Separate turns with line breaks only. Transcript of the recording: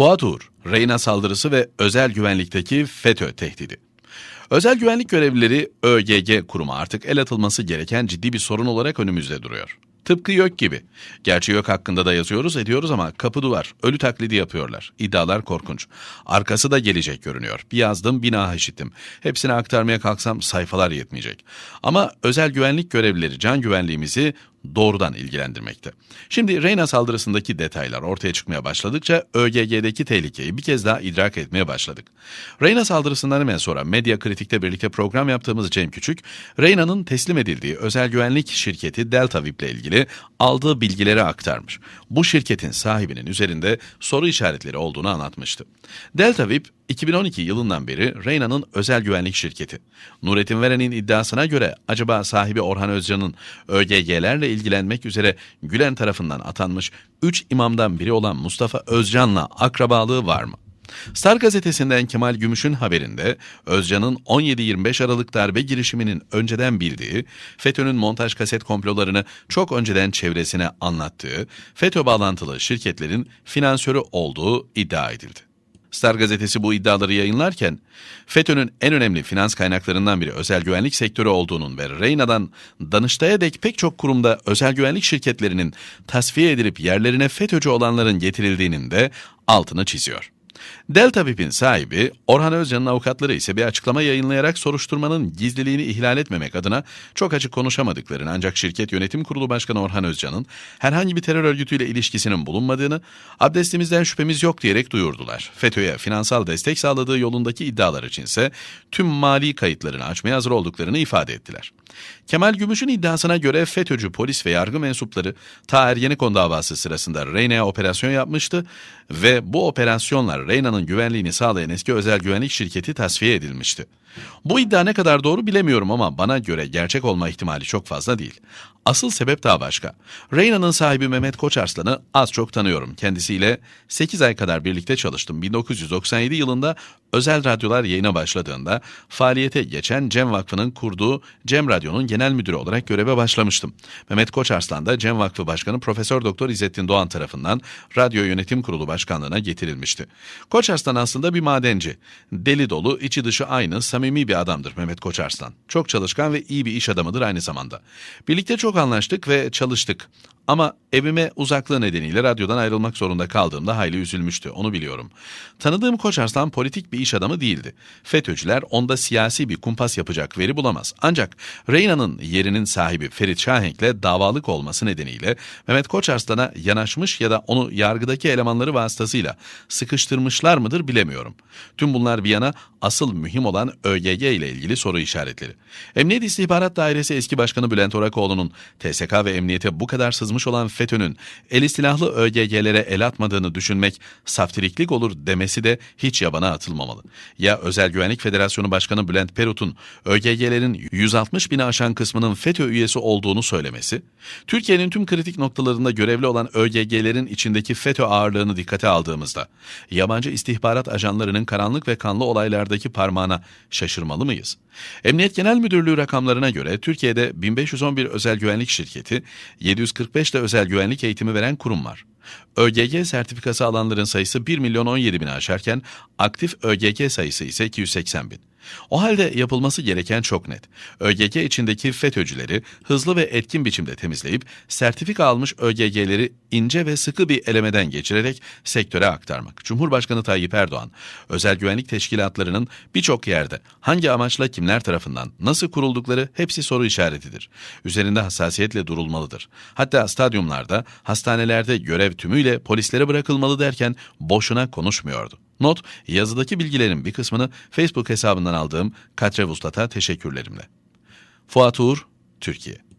Fuat Uğur, Reyna saldırısı ve özel güvenlikteki FETÖ tehdidi. Özel güvenlik görevlileri ÖGG kurumu artık el atılması gereken ciddi bir sorun olarak önümüzde duruyor. Tıpkı YÖK gibi. Gerçi YÖK hakkında da yazıyoruz ediyoruz ama kapı duvar, ölü taklidi yapıyorlar. İddialar korkunç. Arkası da gelecek görünüyor. Bir yazdım, bina işittim. Hepsini aktarmaya kalksam sayfalar yetmeyecek. Ama özel güvenlik görevlileri can güvenliğimizi doğrudan ilgilendirmekte. Şimdi Reyna saldırısındaki detaylar ortaya çıkmaya başladıkça ÖGG'deki tehlikeyi bir kez daha idrak etmeye başladık. Reyna saldırısından hemen sonra Medya Kritik'te birlikte program yaptığımız Cem Küçük, Reyna'nın teslim edildiği özel güvenlik şirketi Delta VIP ile ilgili aldığı bilgileri aktarmış. Bu şirketin sahibinin üzerinde soru işaretleri olduğunu anlatmıştı. Delta VIP 2012 yılından beri Reyna'nın özel güvenlik şirketi. Nurettin Veren'in iddiasına göre acaba sahibi Orhan Özcan'ın ÖGG'lerle ilgilenmek üzere Gülen tarafından atanmış 3 imamdan biri olan Mustafa Özcan'la akrabalığı var mı? Star gazetesinden Kemal Gümüş'ün haberinde Özcan'ın 17-25 Aralık darbe girişiminin önceden bildiği, FETÖ'nün montaj kaset komplolarını çok önceden çevresine anlattığı, FETÖ bağlantılı şirketlerin finansörü olduğu iddia edildi. Star gazetesi bu iddiaları yayınlarken, FETÖ'nün en önemli finans kaynaklarından biri özel güvenlik sektörü olduğunun ve Reyna'dan Danıştay'a dek pek çok kurumda özel güvenlik şirketlerinin tasfiye edilip yerlerine FETÖ'cü olanların getirildiğinin de altını çiziyor. Delta VIP'in sahibi Orhan Özcan'ın avukatları ise bir açıklama yayınlayarak soruşturmanın gizliliğini ihlal etmemek adına çok açık konuşamadıklarını ancak şirket yönetim kurulu başkanı Orhan Özcan'ın herhangi bir terör örgütüyle ilişkisinin bulunmadığını abdestimizden şüphemiz yok diyerek duyurdular. FETÖ'ye finansal destek sağladığı yolundaki iddialar içinse tüm mali kayıtlarını açmaya hazır olduklarını ifade ettiler. Kemal Gümüş'ün iddiasına göre FETÖ'cü polis ve yargı mensupları ta Ergenekon davası sırasında Reyna'ya operasyon yapmıştı ve bu operasyonlar Reyna'nın güvenliğini sağlayan eski özel güvenlik şirketi tasfiye edilmişti. Bu iddia ne kadar doğru bilemiyorum ama bana göre gerçek olma ihtimali çok fazla değil. Asıl sebep daha başka. Reyna'nın sahibi Mehmet Koçarslan'ı az çok tanıyorum. Kendisiyle 8 ay kadar birlikte çalıştım. 1997 yılında özel radyolar yayına başladığında faaliyete geçen Cem Vakfı'nın kurduğu Cem Radyo'nun genel müdürü olarak göreve başlamıştım. Mehmet Koçarslan da Cem Vakfı Başkanı Profesör Doktor İzzettin Doğan tarafından Radyo Yönetim Kurulu Başkanlığına getirilmişti. Koçarslan aslında bir madenci. Deli dolu, içi dışı aynı, samimi bir adamdır Mehmet Koçarslan. Çok çalışkan ve iyi bir iş adamıdır aynı zamanda. Birlikte çok anlaştık ve çalıştık. Ama evime uzaklığı nedeniyle radyodan ayrılmak zorunda kaldığımda hayli üzülmüştü, onu biliyorum. Tanıdığım Koç Arslan politik bir iş adamı değildi. FETÖ'cüler onda siyasi bir kumpas yapacak veri bulamaz. Ancak Reyna'nın yerinin sahibi Ferit Şahenk'le davalık olması nedeniyle Mehmet Koç Arslan'a yanaşmış ya da onu yargıdaki elemanları vasıtasıyla sıkıştırmışlar mıdır bilemiyorum. Tüm bunlar bir yana asıl mühim olan ÖGG ile ilgili soru işaretleri. Emniyet İstihbarat Dairesi eski başkanı Bülent Orakoğlu'nun TSK ve emniyete bu kadar sızmış olan FETÖ'nün eli silahlı ÖGG'lere el atmadığını düşünmek saftiriklik olur demesi de hiç yabana atılmamalı. Ya Özel Güvenlik Federasyonu Başkanı Bülent Perut'un ÖGG'lerin 160 bini aşan kısmının FETÖ üyesi olduğunu söylemesi, Türkiye'nin tüm kritik noktalarında görevli olan ÖGG'lerin içindeki FETÖ ağırlığını dikkate aldığımızda, yabancı istihbarat ajanlarının karanlık ve kanlı olaylardaki parmağına şaşırmalı mıyız? Emniyet Genel Müdürlüğü rakamlarına göre Türkiye'de 1511 özel güvenlik şirketi, 745 de özel güvenlik eğitimi veren kurum var. ÖGG sertifikası alanların sayısı 1 milyon 17 bini aşarken aktif ÖGG sayısı ise 280 bin. O halde yapılması gereken çok net. ÖGG içindeki FETÖ'cüleri hızlı ve etkin biçimde temizleyip sertifika almış ÖGG'leri ince ve sıkı bir elemeden geçirerek sektöre aktarmak. Cumhurbaşkanı Tayyip Erdoğan, özel güvenlik teşkilatlarının birçok yerde hangi amaçla kimler tarafından nasıl kuruldukları hepsi soru işaretidir. Üzerinde hassasiyetle durulmalıdır. Hatta stadyumlarda, hastanelerde görev tümüyle polislere bırakılmalı derken boşuna konuşmuyordu. Not, yazıdaki bilgilerin bir kısmını Facebook hesabından aldığım Katre Vuslat'a teşekkürlerimle. Fuat Uğur, Türkiye